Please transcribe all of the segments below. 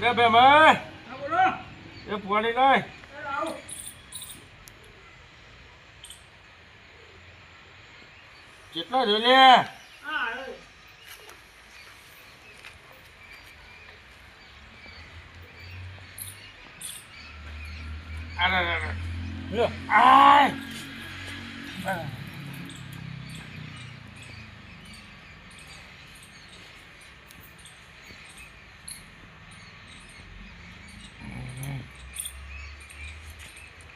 લે બે બોલો. એ પાણી એ કેટલા જો લે અરે અરે. લ્યો. આય.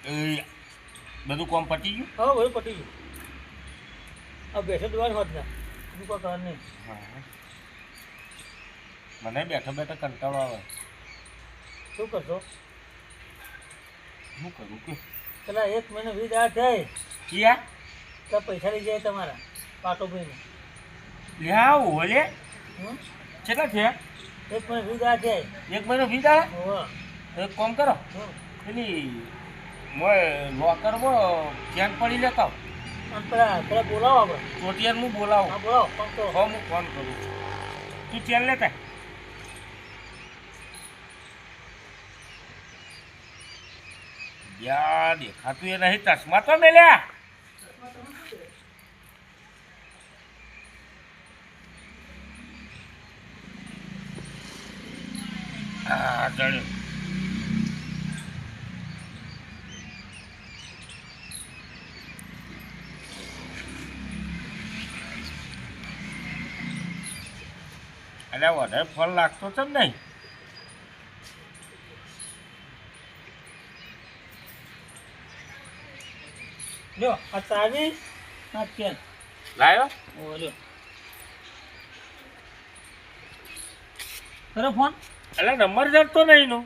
એ, બધું કોમ પતી ગયું? હા બધું પટી ગયું. આ બેઠો દુવાર હોત ના. બીજું કોઈ કારણ નહીં. મને બેઠા બેઠા કંટાળો આવે. શું કરશો? શું કરું કે? પેલા એક મહિનો વીજ આ થાય. કિયા? તો પૈસા લઈ જાય તમારા પાટો ભાઈને. લ્યા ઓલે. કેટલા છે એક મહિનો વીજ આ થાય એક મહિનો વીજ હોવે. એક કોમ કરો. પેલી મોય લોકરમાં ચેન પડી લેતા પેલા પેલા બોલાવો આપણે. ચોટિયાર હું બોલાવું? હા બોલાવો ફોન કરો. હો હું ફોન કરું. તું ચેન લેતા? યા દેખાતું એ નહીં ચશ્મા તો મેલ્યા. ચડ્યો એટલે વધારે ફળ લાગતો છે નહીં? જો આ ચાવી આ ચેન લાયો? ઓ કરો ફોન. એટલે નંબર જડતો નહીં નો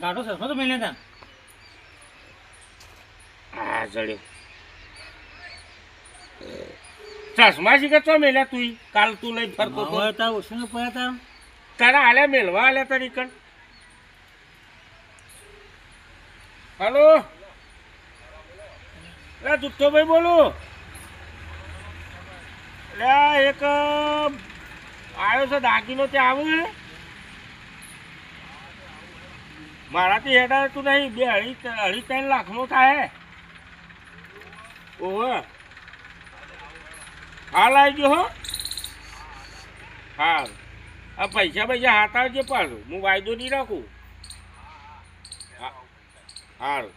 ગાઢો સરખો તો મેં તા. હા જડ્યો. ચશ્મા શીખે ચો મેલ્યા તું કાલ તું લઈ ફરતો તો. તા ઉછીને પડ્યા તા તારા આલ્યા મેલવા આલ્યા તારી કણ? હલો? લે દુત્તો ભાઈ બોલું. લે એક આવ્યો છે દાગીનો ત્યાં આવું મારાથી હેડા તું નહીં બે અઢી અઢી ત્રણ લાખનો થાય. ઓહો. હાલ આવજો હો. હા આ પૈસા પૈસા હાથ આવજે પાછું. હું વાયદો નહીં રાખું. હા. સારું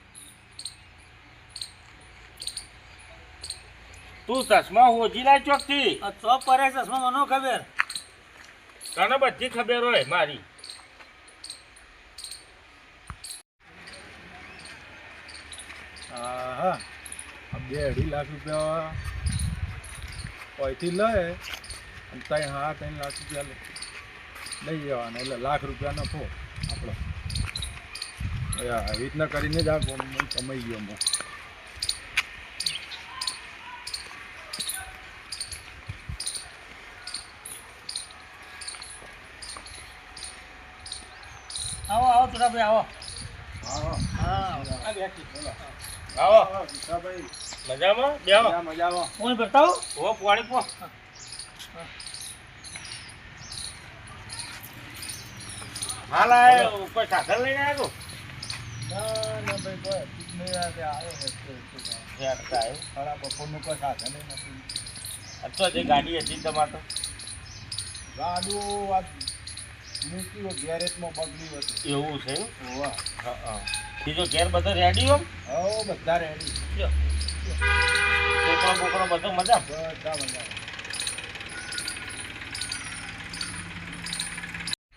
તું ચશ્મા હોજી લાય ચોકથી? આ ચોક પડે ચશ્મા મને ખબર? તને બધી ખબર હોય મારી. હા બે અઢી લાખ રૂપિયા અહીંથી લે અને ત્યાં હા ત્રણ લાખ રૂપિયા લે લઈ જવાના એટલે લાખ રૂપિયા નફો આપણો આવી રીતના કરીને જ આ કમાઈ ગયો હું. આવો આવો તુરાભાઈ આવો. હા. હા. આ બેઠી બોલો. આવો. હા જીતાભાઈ મજામાં? બેહો. મજા મજામાં. ફોન કરતા હો. ઓ પાણી પો. હાલ આ કોઈ સાધન લઈને આવ્યો? ના ના ભાઈ કોઈ નહીં. આવ્યો ખરા બપોરનું કોઈ સાધન નથી. અથવા જે ગાડી હતી તમારે તો. ગાડું આ મૂકી ગેરેજમાં બગડી હતું. એવું છે હા હા. બીજો ઘેર બધા રેડી હોય હો બધા રેડી મજા બધા મજા?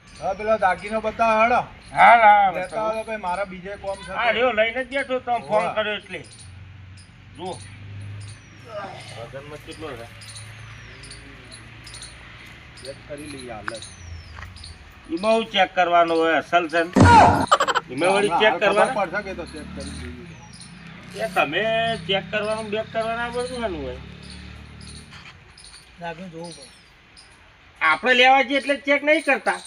હા પેલો દાગીનો બતાવ હેડો. હા લેતા ભાઈ મારા બીજે કોમ છે હા રહ્યો લઈને જ બેઠો તો ફોન કર્યો એટલે. જુઓ. વજનમાં કેટલો છે? ચેક કરી લઈએ હાલત એમાં હું ચેક કરવાનો હોય અસલ છે ને? એમાં વળી ચેક કરવાનો? પડશે કે તો ચેક કરી લઈએ. એ તમે ચેક કરવાનું બેક કરવાનું આ બધું શાનું હોય. લાગીને જોવું પડે. આપણે લેવા જઈએ એટલે ચેક નહીં કરતા.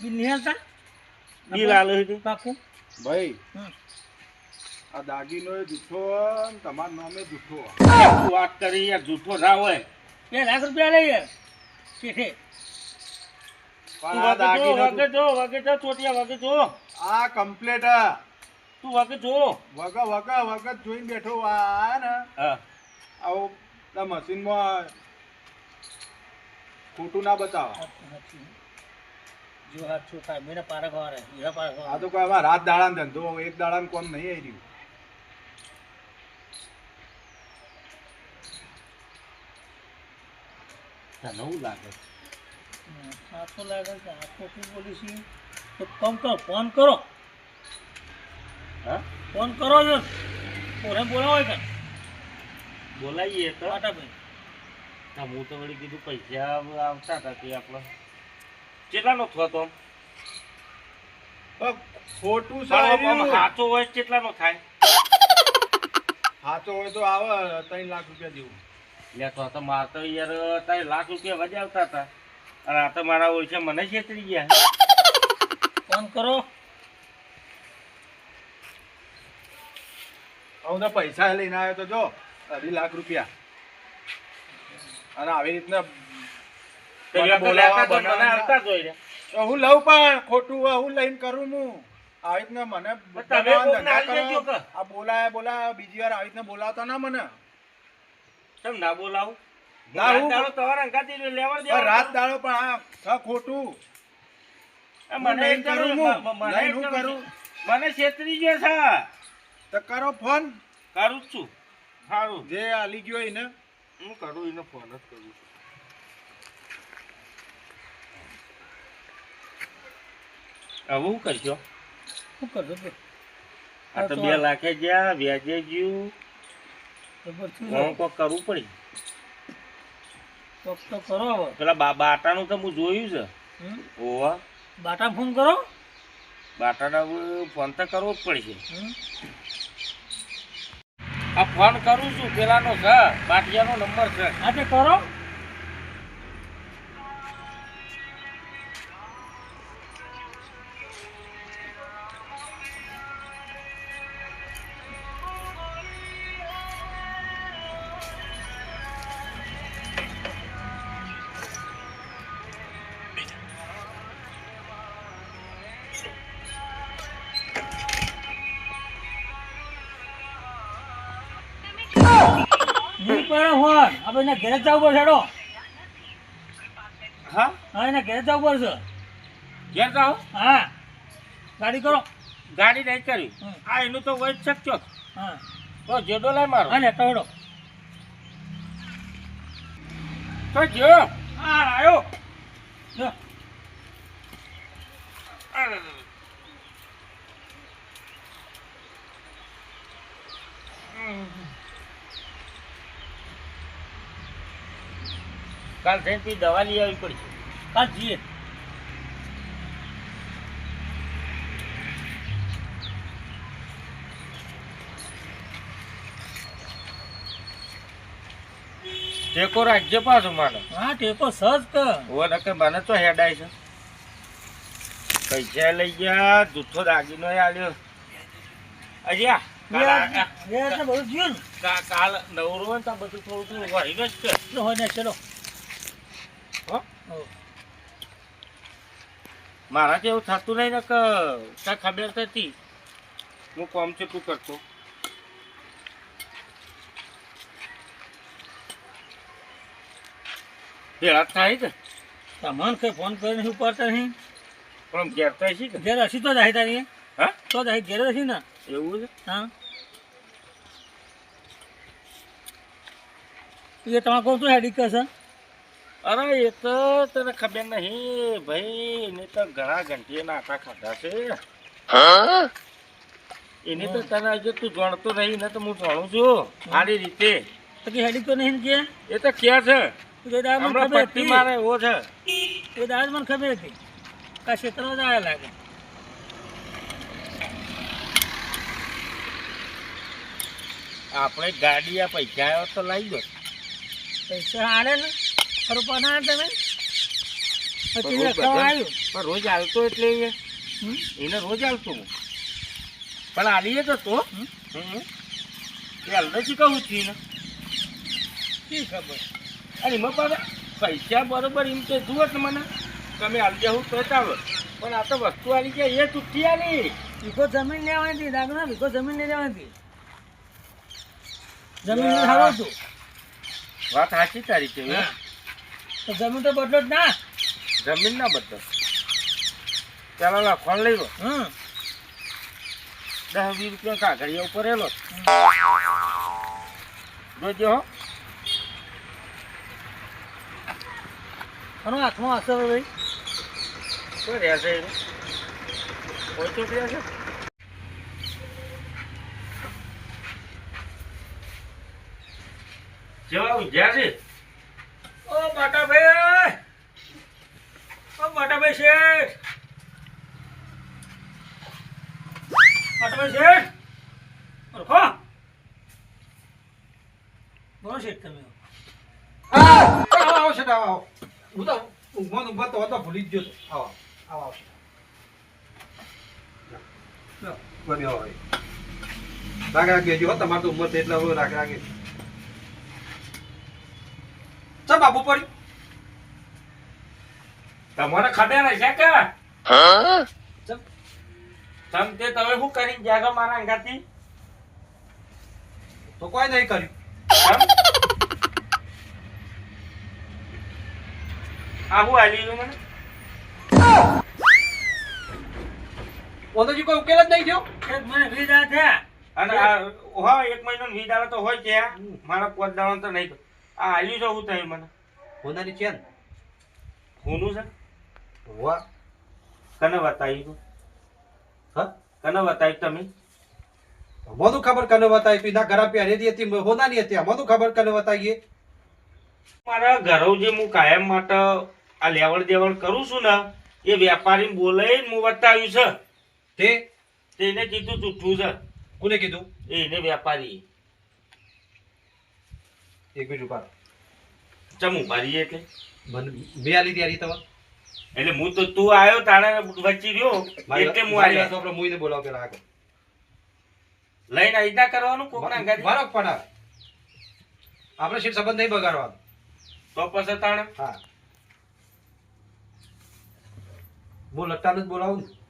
બિલ નહીં હાલતા? બિલ આલો છે પાકું? ભાઈ આ દાગીનો એ જૂઠો તમારા નામે જૂઠો વાત કરી યાર જૂઠો ના હોય. બે લાખ રૂપિયા લઈ યાર આ દાગીનો વાગે જો વાગે જો ચોટિયા વાગે જો. આ કમ્પ્લેટ તું વાગત જો. વગ વગ વગ જોઈને બેઠો આ ને. હા. આવો આ મશીનમાં ખોટું ના બતાવો. જો હાથ છું થાય મેરા પારક વાળે હીરા પારક આ તો કોઈ આમાં રાત દાડા ધંધો એક દાડા કોમ નહીં આવી રહ્યું. તને એવું લાગે. આખો લાગે છે તો શું બોલી છે તો કમ કરો ફોન કરો. હા? ફોન કરો છો. ઓરે બોલાવો કે બોલાવીએ તો. પાટાભાઈ હા, હું તો વળી કીધું પૈસા આવતા હતા કે આપણે કેટલાનો થયો તો? પણ ખોટું સાચો હોય કેટલાનો થાય? સાચો હોય તો આવે ત્રણ લાખ રૂપિયા જેવું. લે તો તો મારે તો યાર તારે લાખ રૂપિયા વધે આવતા હતા. અને આ તો મારા ઓળખે મને છેતરી ગયા. ફોન કરો. હું તો પૈસા લઈને આવ્યો તો જો અઢી લાખ રૂપિયા. અને આવી રીતના હું લઉં પણ ખોટું હું લઈને કરું હું. આવી રીતના મને? આ બોલાય બોલા બીજી વાર આવી રીતના બોલાવતા ના મને. કેમ ના બોલાવું? રાત દાડો પણ આ ખોટું. મને હું કરું. મને છેતરી ગયો છે. તો કરો ફોન. કરું જ છું. સારું જે આલી ગયો એને. હું કરું એને ફોન જ કરું છું. હવે કરશો શું કરજો આ તો બે લાખે ગયા વ્યાજે ગયું. હું કોક કરવું પડી? તો તો કરો હવે. પેલા બા બાટાનું તો હું જોયું છે? ઓવા બાટા ફોન કરો. બાટાના ફોન તો કરવો જ પડશે? આ ફોન કરું છું. પેલાનો છે. બાટિયાનો નંબર છે. આજે કરો. આપણે એના ઘરે જવું પડશે હેડો. હા? હા એના ઘરે જવું પડશે. ઘેર જાઓ? હા. ગાડી કરો. ગાડી નહીં કરી. આ એનું તો વય શકશો હા. તો જેડો લાય મારો. હા ને તો હેડો. તો જો આ આવ્યો જો કાલ જઈને પછી દવા લઈ આવવી પડશે. કાલ જઈએ. ટેકો રાખજે પાછો માનો. હા ટેકો સજ કર ઓ નકે મને તો હેડાય છે. પૈસા લઈ ગયા જૂઠો દાગીનો આલ્યો. અજ્યા કાલ નવરો બધું થોડું થોડું હોય ને ચલો હો? હો. મારાથી એવું થતું નહીં ને કે કાંઈ ખબર થતી હું કોમ છે તું કરતો. ભેળા થાય કે તમને કઈ ફોન કરીને નહીં ઉપાડતા નહીં? પણ ઘેર થાય છે ઘેર હશી તો જાય તારી હા? તો જાય ઘેર હસી ને? એવું છે? હા. એ તમારે કહું છું હેડી કરશે? અરે એ તો તને ખબર નહીં. ભાઈ એને તો ઘણા ઘંટીએ નાટા ખાધા છે. એને તો તને હજુ તું જાણતો નહીં ને તો હું જાણું છું. સારી રીતે. તો કે હેડી તો નહીં કે? એ તો ક્યાં છે? પટ્ટી મારે એવો છે. એ દાદ મને ખબર હતી. કા ક્ષેત્રમાં જ આવ્યા લાગે આપણે ગાડી આ પૈસા આવ્યો તો લઈ ગયો પૈસા હાલે ને? ખરું પાના તમે? પછી આવ્યું? પણ રોજ આવતો એટલે? એને રોજ આવતો હું. પણ આલીએ તો તો. એ હલવેથી કહું છું એને? શી ખબર? અને એમાં પૈસા બરોબર એમ તો જુઓ મને. તમે હાલ હું તો ચાલો પણ આ તો વસ્તુ આલી છે એ તૂટી આલી. વીઘો જમીન લેવાની હતી દાદા વીઘો જમીન નહીં લેવાની હતી જમીન સારું હતું વાત સાચી તારી છે હા. તો જમીન તો બદલો જ ના. જમીન ના બદલો. પેલા લખવાનું લઈ લો. હમ. દસ વીસ રૂપિયા કાગળિયા ઉપર એલો જોજો હો. આનો હાથમાં ભાઈ? કોઈ રહેશે એનું? કોઈ તો રહેશે? જેવા ઉજ્યા છે? ઓ બાટાભાઈ ઓ બાટાભાઈ શેઠ! બાટાભાઈ શેઠ! ઓળખો? બોલો શેઠ તમે. આવો આવો છે આવો આવો. હું તો ઊંઘમાં ઊંઘમાં તો હતો ભૂલી જ ગયો આવો આવો આવો ભાઈ રાગ રાગે જો તમારે તો ઉંમર છે એટલે રાગ રાગે ચાલ બાપુ પડી તમારે ખબર હશે કે? તમ તે તમે શું કરી જાગો મારા અંગાથી? તો કોઈ નહીં કર્યું. આવું આવી ગયું મને? ઓનોજી કોઈ ઉકેલ જ નહીં થયો? એક મને થયા અને આ હા એક મહિનો દાડા તો હોય ત્યાં મારા પાંચ દાડા તો નહીં આ આલ્યું છે હું થયું મને. હોનાની છે ને હુંનું છે? વાહ. કને બતાવ્યું તું? હા? કને બતાવ્યું તમે? મોનું ખબર કને બતાવી તું ના ઘરા પહેરેલી હતી હોનાની હતી. મોનું ખબર કને બતાવીએ? મારા ઘરો જે હું કાયમ માટે આ લેવડ દેવડ કરું છું ને એ વેપારી બોલે હું બતાવ્યું છે. તે? તેને કીધું જૂઠું છે. કોને કીધું? એને વેપારી એક મિનિટ ઊભા. ચમ ઉભારી એટલે મને મેં આલી ત્યારે તમે એટલે હું તો તું આવ્યો તાણે વચ્ચે રહ્યો. એટલે હું આવ્યો તો આપણે મુઈને બોલાવો પેલા આગળ. લઈને આવી ના કરવાનું કોકના અંગાથી મારો પણ. આપણે શીટ સંબંધ નહીં બગાડવાનો. તો પછી તાણે? હા. હું લટ્ટાને જ બોલાવું ને.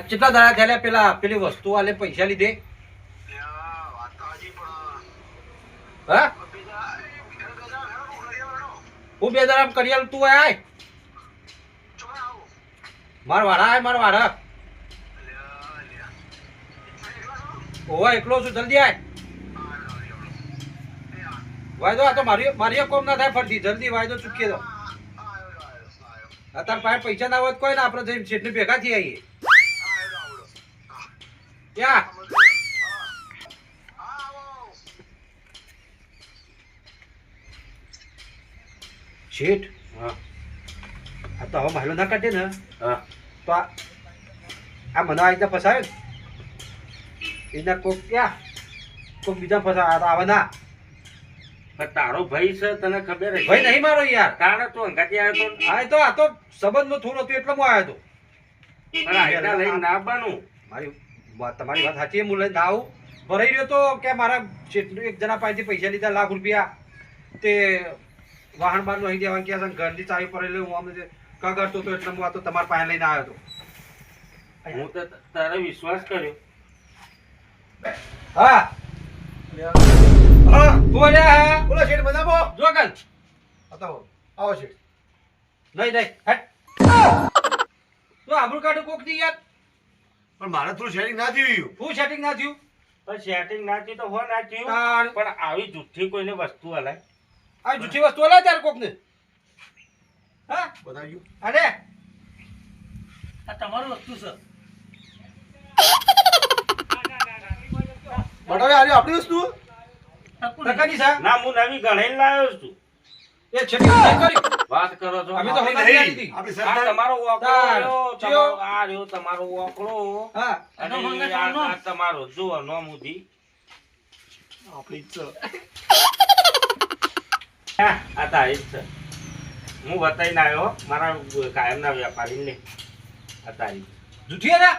કેટલા દાડા થયેલા? પેલા પેલી વસ્તુ આલે પૈસા લીધે? હા? બે દાડા કરી તું આય માર વાળા આય, માર વાળા ઓવા એકલો છું, જલ્દી આય. વાયદો, આ તો મારી મારી કોમ ના થાય ફરતી. જલ્દી વાયદો ચૂકી દો. અત્યારે પાસે પૈસા ના હોય કોઈ ના, આપણે જઈને શેઠને ભેગા થઈ આવીએ ક્યાં શેઠ હા આ તો હવે મહિલો ના કાઢે ને હા તો આ મને આ રીતના ફસાવે ને એના કોક ક્યાં કોક બીજા ફસાય આ તો આવે ના તારો ભાઈ છે તને ખબર ભાઈ નહીં મારો યાર તાણે તો અંગાતી આવ્યો તો આ તો આ તો સંબંધનો થોડો હતો એટલે હું આવ્યો હતો લઈને ના બનું મારી તમારી વાત સાચી હું લઈને આવું ભરાઈ રહ્યો તો કે મારા જેટલું એક જણા પાસેથી પૈસા લીધા લાખ રૂપિયા. તે વાહન બાર લઈ દેવા છે ઘરની ચાવી એટલે હું આમ કગરતો હતો એટલે હું આ તો તમારા પાસે લઈને આવ્યો હતો. હું તો તારો વિશ્વાસ કર્યો. હા. હા બોલ્યા હા? બોલો શેઠ મજામો? જો કન આવો આવો શેઠ. નહીં નહીં હટ. તું આબરૂ કાઢું કોકની યાર? પણ મારે થોડું સેટિંગ ના થયું. શું સેટિંગ ના થયું? પણ સેટિંગ ના થયું તો હો ના થયું. પણ આવી જુઠ્ઠી કોઈને વસ્તુ હલાય. આ જૂઠી વસ્તુ અલાય ત્યારે કોક ને હા? બતાવ્યું. અરે આ તમારું વસ્તુ છે. બટાવે આરી આપણી વસ્તુ? ના હું નવી ગણાઈને લાવ્યો છું. એ છેટી કરી? વાત કરો છો અમે તો હતી. આપણી આ તમારો ઓકળો. તમારો આ રહ્યો તમારો ઓકળો. હા. અને આ- તમારો જુઓ નોમુદી આપણી જ છે. આ તારી જ છે. હું બતાવીને આવ્યો મારા કાયમના વેપારીને. આ તારી જૂઠી ને?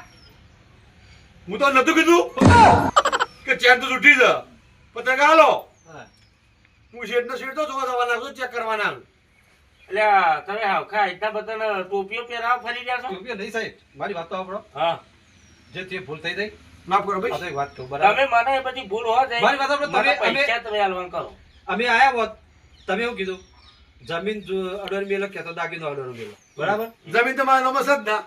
હું તો નતું કીધું કે ચેન તો જુઠી છે. પતંગ હાલો. હા. શેઠનો શેઠ તો જોવા જવાના છું ચેક કરવાના છું. એટલે તમે હાવખા એટલા બધા ટોપીઓ પહેરાવ ફરી રહ્યા છો? રૂપિયા નહીં સાહેબ મારી વાત તો સાંભળો. હા. જે તે ભૂલ થઈ ગઈ માફ કરો ભાઈ. વાત કહું બરાબર? તમે મને એ બધી ભૂલ હોય મારી વાત સાંભળો, તમે- અમે- પૈસા તમે હાલવાનું કરો. અમે આયા હોત તમે એવું કીધું? જમીન જો અડર મેલો કે તો દાગીનો અડર મેલો. બરાબર? જમીન તો મારા નમસ ના.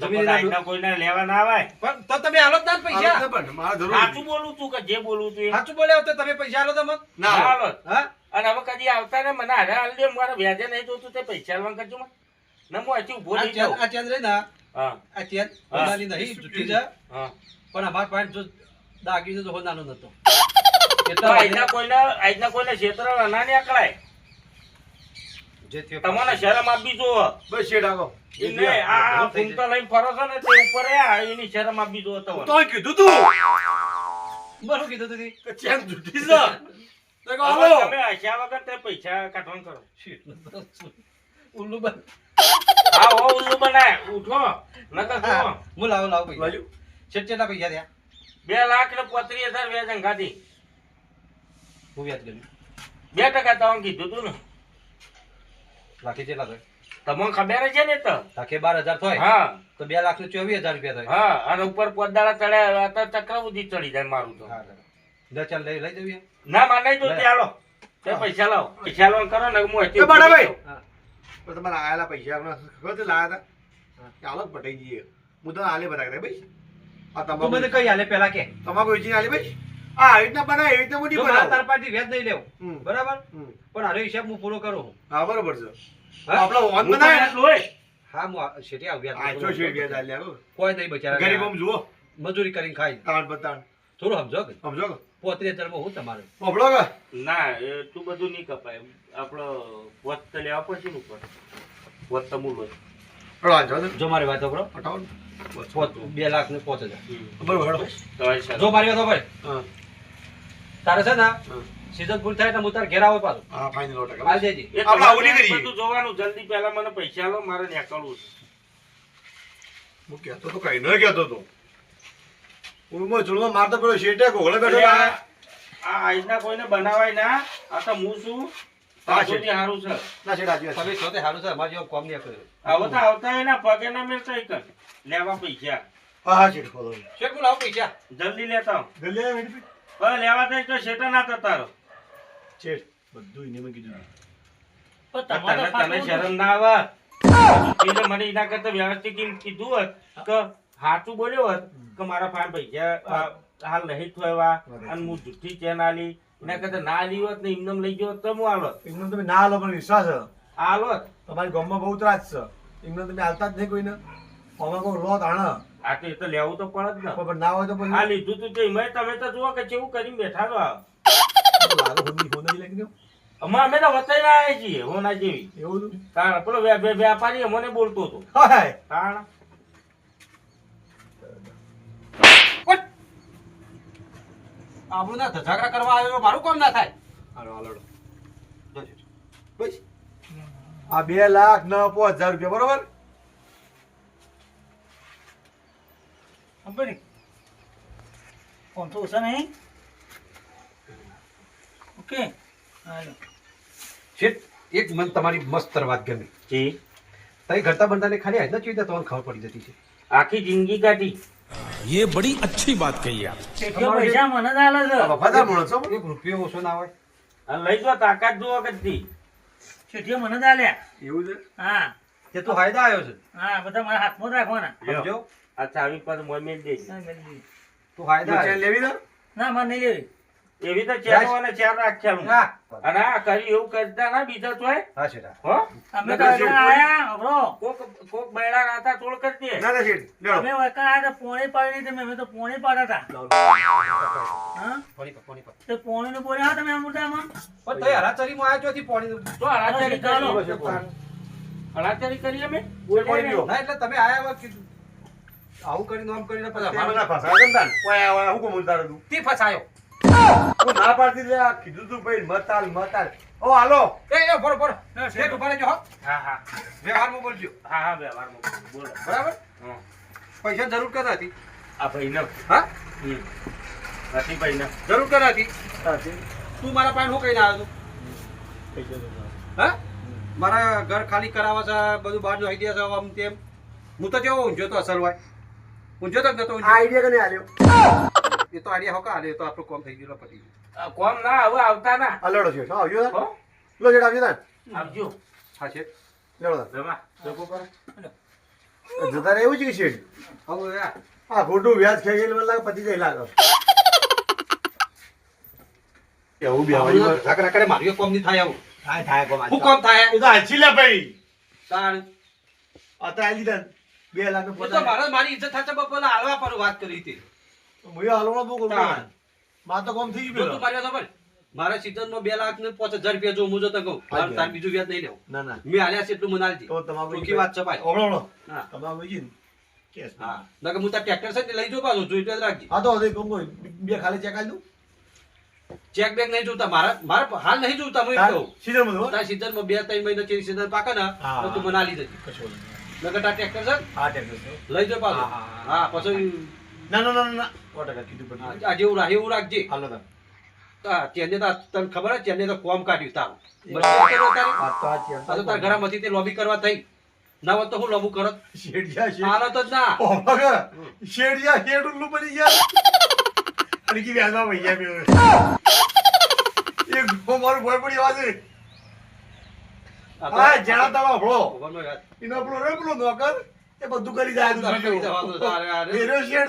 કોઈને લેવા ના આવે. પણ તો તમે હાલો જ પૈસા. પણ મારા જરૂર સાચું બોલું તું કે જે બોલું તું સાચું બોલ્યા તો તમે પૈસા હાલો તમે ના હાલો. હાલો હા? અને હવે કદી આવતા ને મને હારે હાલ દે મારે વ્યાજે નહીં જોતું તે પૈસા હાલવાનું કરજો મને. ને હું અહીંથી ઊભો આ નહીં ચેન જાઉં. આ ચેન રહી ને. હા. આ ચેન હા. નહીં જૂઠી છે. હા. પણ અમારા પાસે જો દાગીનો તો હોનાનો નતો. એટલા આજના કોઈને આજના કોઈને ક્ષેત્ર ના જે થયો તમને શરમ આપવી જોવો બસ શેઠ આગો આ ફૂમતો લઈને ફરો છો ને તે ઉપર આ એની શરમ જોવો હું તમારે. કીધું તું. બરો કીધું તું કે? ચેન જુટી છે. તો કહો, હાલો. તમે હસ્યા વગર તે પૈસા કાઢવાનું કરો. ઉલ્લુ બન. હા હો ઉલ્લુ બનાય ઉઠો. નકર તો. હું લાવો લાવો પૈસા. લાવ્યું? પૈસા થયા? બે લાખ ને પોત્રીસ હજાર વ્યાજ ખાધી હું વ્યાજ કર્યું બે ટકા તમે કીધું તું ને. લાખી કેટલા થાય. તમને ખબર છે ને તો. લાખે બાર હજાર થાય હા. તો બે લાખ ને ચોવીસ હજાર રૂપિયા થાય. હા અને ઉપર પોદાળા ચડ્યા તો ચક્રવૃદ્ધિ ચડી જાય મારું તો. હા, લે. ચાલ લઈ લઈ જઈએ. ના માને તો ચાલો તે પૈસા લાવો. પૈસા લાવો કરો ને હું હતી બડા ભાઈ તો તમારા આયેલા પૈસા આપણે ખબર છે લાયા હતા? ચાલો પટાઈ જઈએ હું તો આલે બધા કરે ભાઈ. આ તમે મને કઈ આલે પેલા કે? તમાકુ વેચીને આલે ભાઈ? આ આવી રીતના બનાવે એવી રીતના મોટી જો તાર પાસેથી વ્યાજ નહીં લેવું. બરાબર? પણ હારો હિસાબ હું પૂરો કરું હા. બરોબર છે. આપણો હું બનાવે. આટલું હા હું શેઠી આ વ્યાજ આચો પૂરો શેઠ કરું. વ્યાજ આલ્યા કોઈ નહીં બચારા ગરીબ આમ જુઓ. મજૂરી કરીને ખાઈ. તાણ પતાણ. થોડું સમજો કે? સમજો કે? પોત્રીસ હજારમાં હું તમારે? પોપડો કે? ના એટલું બધું નહીં કપાય. આપણો વત તો લેવા પડશે ને ઉપર. વત તો મૂળ. જો મારી વાત કરો પટાવો. બે લાખ ને પોચ હજાર. બરોબર. જો મારી વાત હા. તારે છે ને સીઝન પૂરી થાય એટલે હું તારે ઘેર આવો પાછો હા ફાઇનલ ટકા. હાલ દેજે આપણે આવું નહીં કરીએ. બધું જોવાનું જલ્દી પહેલા મને પૈસા લો મારે નીકળવું છે હું કહેતો તો કઈ ન કહેતો તો ઉમો ચૂડમાં મારતો પેલો શેટે ઘોળે બેઠો આ આ આજના કોઈને બનાવાય ના આ તો હું છું હા, છે. સાચું સારું છે ના છે. તમે છો તે સારું છે મારી જેવો કોમ નહીં કર્યો આવતા આવતા એના પગે ના મેળતા કઈ કર. લેવા પૈસા હા હા શેઠ ખોલો શેઠ બોલાવો પૈસા જલ્દી લેતા આવો. જલ્દી આવ. હવે લેવા જાય તો શેઠા ના થતા રહો. બધું એને મેં કીધું. તને તને શરમ ના આવે. એટલે મને એના કરતા વ્યવસ્થિત કીધું હોત કે હાચું બોલ્યો હોત કે મારા પાસે પૈસા હાલ નહીં થવા અને હું જુઠ્ઠી ચેન આલી. એના કરતા ના આલી હોત ને એમને લઈ ગયો તો હું આલો એમને તમે ના આલો પણ વિશ્વાસ આલો. તમારી ગામમાં બહુ ત્રાસ છે. એમને તમે હાલતા જ નહીં કોઈને. ને કોઈ લો તાણ આ તો એ તો લેવું તો પડે જ ને. પણ ના હોય તો પણ આ લીધું તું તે મેં તમે તો જુઓ કે કેવું કરીને બેઠા છો અમે તો વતાઈને આવ્યા છીએ હોના જેવી. એવું કારણ પેલો વે- વે- વેપારી અમને બોલતો હતો. હાય કારણ આપણું ના ધજાગરા કરવા આવ્યો મારું કામ ના થાય. હાલો આ બે લાખ નવ પાંચ હજાર રૂપિયા બરોબર? અંબરી ફોન તો ઓછા નહીં ઓકે હાલો એક મન તમારી મસ્ત વાત ગમી જી તઈ ઘરતા બંધાને ખાલી આજના ચીજ તમને ખબર પડી જતી છે આખી જિંદગી કાઢી ये बड़ी अच्छी बात कही आप। પૈસા મને જ આલે છે વફાદાર માણસ છો એક રૂપિયો ઓછો ના હોય લઈ જો તાકાત જુઓ કદી છેટીએ મને જ એવું છે હા તે તો ફાયદા આવ્યો છે હા બધા મારા હાથમાં જ રાખવાના સમજો આ ચાવી પર મોય મેલ દે તું. તો ફાયદા ચેન લેવી છે ના મારે નહીં લેવી. એવી તો ચેન અને ચાર રાખ્યા હું. અને આ કરી એવું કરતા ના બીજા તોય હા. શેઠ હો. અમે તો આયા બ્રો કોક કોક બૈડા રાતા ચોળ કરી દે. ના ના શેઠ અમે વકા આ તો પોણી પાડી તમે અમે તો પોણી પાડ્યા હતા હા? પોણી પોણી. તો પોણીને બોલ્યા હા તમે આમ મોટામાં પણ તઈ હરાચરીમાં આવ્યા ચોથી પોણી તો હરાચારી ચાલો. કરી હરાચારી કરી અમે? બોલ પોણી ના એટલે તમે આયા વખત કીધું આવું કરીને આમ કરીને પછી તે અમારું- ફસાયો કેમ તાન? ઓય, ઓય, હું કોમ ઉતારું તું? તે ફસાયો. હું ના પાડતી આ કીધું તું ભાઈ મતાલ મતાલ. મત ઓ, હાલો. એ એ બોલો બોલો શેઠ ઊભા જો હો. હા હા. વ્યવહારમાં બોલજો. હા હા વ્યવહારમાં બોલો. બરાબર? હા. પૈસા જરૂર કદા હતી આ ભાઈને. હા? હમ. ભાઈ ભાઈને. જરૂર કદા હતી તું મારા પાસે હું કહીને આવ્યો છું? હા? મારા ઘર ખાલી કરાવવા છે બધું બહાર જોઈ દે છે આમ તેમ. હું તો કેવો ઊંઝો તો અસર હોય. ઊંઝો તો જ નતો ઊંઝો. આઈડિયા કને આલ્યો એ તો આડિયા હોકા આલે તો આપણું કોમ થઈ ગયું પતી ગયો કોમ ના હવે આવતા ના. અલડો લડો છે આવજો. હો? લો જેડ આવજો તાર. આવજો. હા છે. લડો. જમા. જતા રહે એવું છે. કે શેઠ હવે આ આ ખોટું વ્યાજ ખાઈ ગયેલું મને લાગે પતી જાય લાગે. એવું બી આપણે ઠાકરા કરે માર્યો કોમ નહીં થાય આવું. થાય થાય કોમ શું કોમ થાય? એ તો હાચી લે ભાઈ. તાણ. અત્યારે આલી દીધા ને. બે લાખ એ મારે મારી ઇજ્જત થશે હાલવા પર વાત કરી હતી. હું હાલવાનો બહુ કરું તાણ. તો કોમ થઈ ગયું તું મારી વાત મારા સીઝનમાં બે લાખ ને પાંચ હજાર રૂપિયા જો હું જો તને કહું તાર- તાર બીજું વ્યાજ નહીં લેવું. ના ના. મેં હાલ્યા છે એટલું મને હાલજે. તો વાત છે ભાઈ ઓળો ઓળો હા. તમારું નકર હું તાર ટ્રેક્ટર છે લઈ જો પાછો જોઈ તો રાખજે. હા તો બે ખાલી ચેક આલી દઉં. ચેક બેક નહીં જોતા. મારા મારા હાલ નહીં જોતા હું કહું. સીધા બધું તારમાં બે ત્રણ મહિના ચેરી સીઝન પાકે ને તો તું મને દેજે કશો તાર ટ્રેક્ટર છે? હા છે. લઈ જો પાછો. હા, પછી ના ના ના ના, કીધું આ- આ જેવું રાખ એવું રાખજે. હાલો તેને તો તને ખબર જ તેને તો કોમ કાઢ્યું તારું. તારે? તો તો ઘરામાંથી તે લોબી કરવા થઈ ના હોત તો હું લોબુ કરત? હાલત જ ના. શેડિયા શેડ ઉલ્લુ બની ગયા. અને કી વ્યાજમાં ભૈયા બે એક મારું ભોય પડી વાજે તો- હા જણા એનો રે પેલો નોકર એ બધું કરી જાય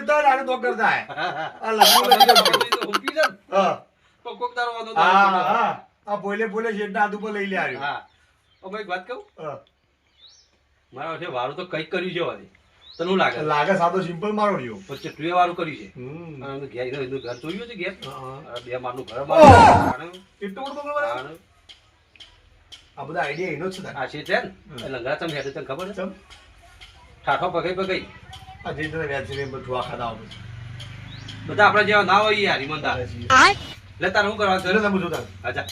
તો આને નોકર થાય. હા, હા. આ લખવું લખી દો. તો ઊંઘી જા ને. હા. તો કોક દાડો વાંધો હા હા. આ બોલે બોલે શેઠના હાથ ઉપર લઈ લે આવ્યો હા. હવે એક વાત કહું? હા. મારા છે વારું તો કંઈક કર્યું છે વારે તને લાગે? લાગે સાદો સિમ્પલ મારો રહ્યો. પછી તું એ વારું કર્યું છે. અને ઘેર ઘર જોયું છે ઘેર? બે મારનું ઘર ઓહ! એટલું બધું આ બધા આઈડિયા એનો જ છે આ છે છે ને એ લંગડા ચમ હેડે તને ખબર છે. ઠાઠો પગાઈ પગાઈ આ જે તને વ્યાજ છે બધું આ દાવ બધા આપણા જેવા ના હોય યાર ઈમાનદાર. લે તારે શું કરવા ચલો તમે જોતા અચ્છા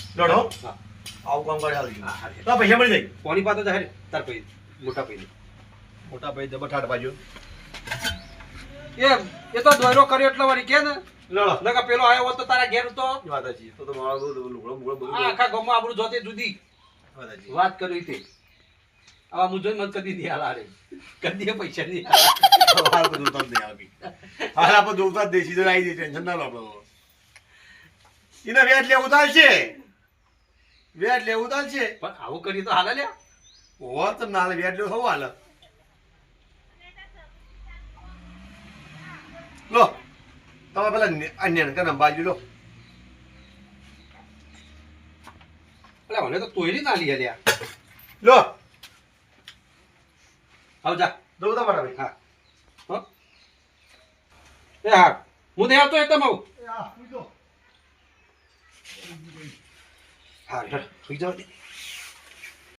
હા. આવું કામ કરે આવી. તો પૈસા મળી જાય. કોની પાસે જાહેર તાર પૈ મોટા પૈ મોટા પૈસા જબર ઠાઠ બાજુ એ એ તો દોયરો કર્યો એટલો વારી કે ને? લડો. નકા પેલો આયો હોત તો તારા ઘેર તો વાત છે. તો તો મારો લુગડો મુગડો બધું આખા ગામમાં આપણું જોતે જુદી. વાત કરી હતી. આવા મું જોઈને મત કદી નહીં હાલારે કદી પૈસા નહીં હાલ. બધું ઉતાર દે આવી. હાલ આપણે તો ઉતાર દે, સીધો આવી જાય, ટેન્શન ના લો આપણે. એને વ્યાજ લેવું ઉતાર છે વ્યાજ લેવું ઉતાર છે પણ આવું કરી તો હાલે લ્યા. હોત તો ના હાલે, વ્યાજ લેવું થવું હાલે. લો. તમે પેલા અન્ય બાજુ લો. એટલે મને તો તોયરી ના લી લ્યા લો. આવ જા. દઉં તમારા ભાઈ હા. હો? એ હા. હું નહીં આવતો એકદમ આવું. એ આ, પૂછો. હા સુઈ જાઓ. દે